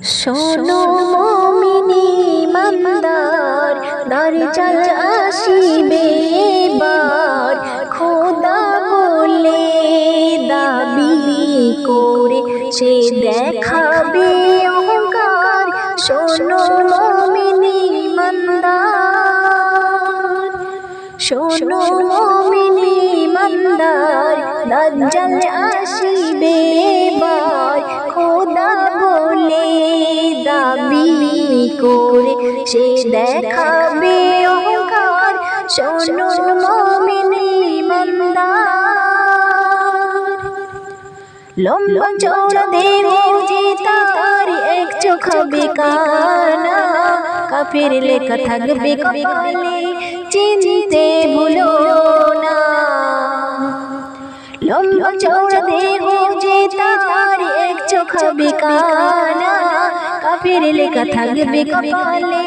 শোনো মমিনী মন্দার দরজাল আসিবে এবার। খোদা বলে দাবি করে সে দেখাবে অহংকার। শোনো মমিনী মন্দার, শোনো মমিনী মন্দার দজ্জাল আসিবে করে সে দেখাবে অহংকার। শোনো মমিনী মন্দার লম্বা চৌড়া দেহ যে এক চোখ বেকানা। কাফের লেখা থাকবে কপালে, চিনতে ভুলো না। লম্বা চৌড়া দেহ যে তার এক চোখ বেকানা। কাফের লেখা থাকবে কপালে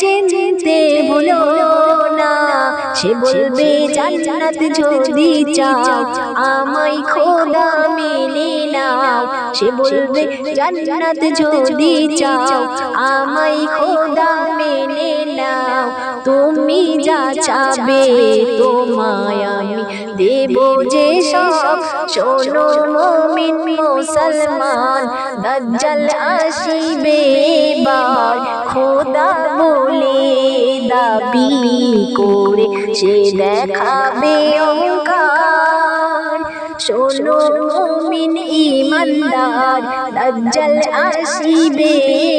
চিনতে ভুলো না সে বলবে জান্নাত যদি চাও আমায় খোদা মেনে নাও সে বলবে জান্নাত যদি চাও আমায় খোদা মেনে চাবে তোমায় আমি। দেব যে সব, শোনো মমিন মুসলমান, দজ্জাল আসিবে এবার। খোদা বলে দাবি করে, সে দেখাবে অহংকার। শোনো মুমিন ইমানদার, দজ্জাল আসিবে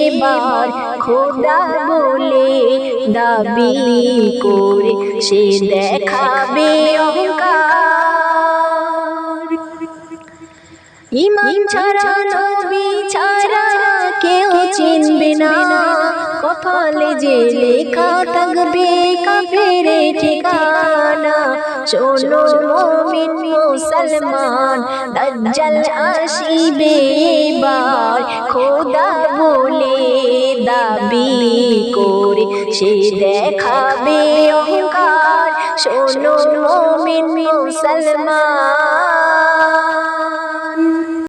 এবার। খোদা বলে দাবি করে সে দেখাবে অহংকার। ইমান ছাড়া নবী কেউ চিনবে না। কপালে যে লেখা থাকবে কাফের ঠিকানা। শোনো মুমিন মুসলমান, দজ্জাল আসিবে এবার। খোদা বলে দাবি করে। সে দেখাবে অহংকার। শোনো মুমিন মুসলমান।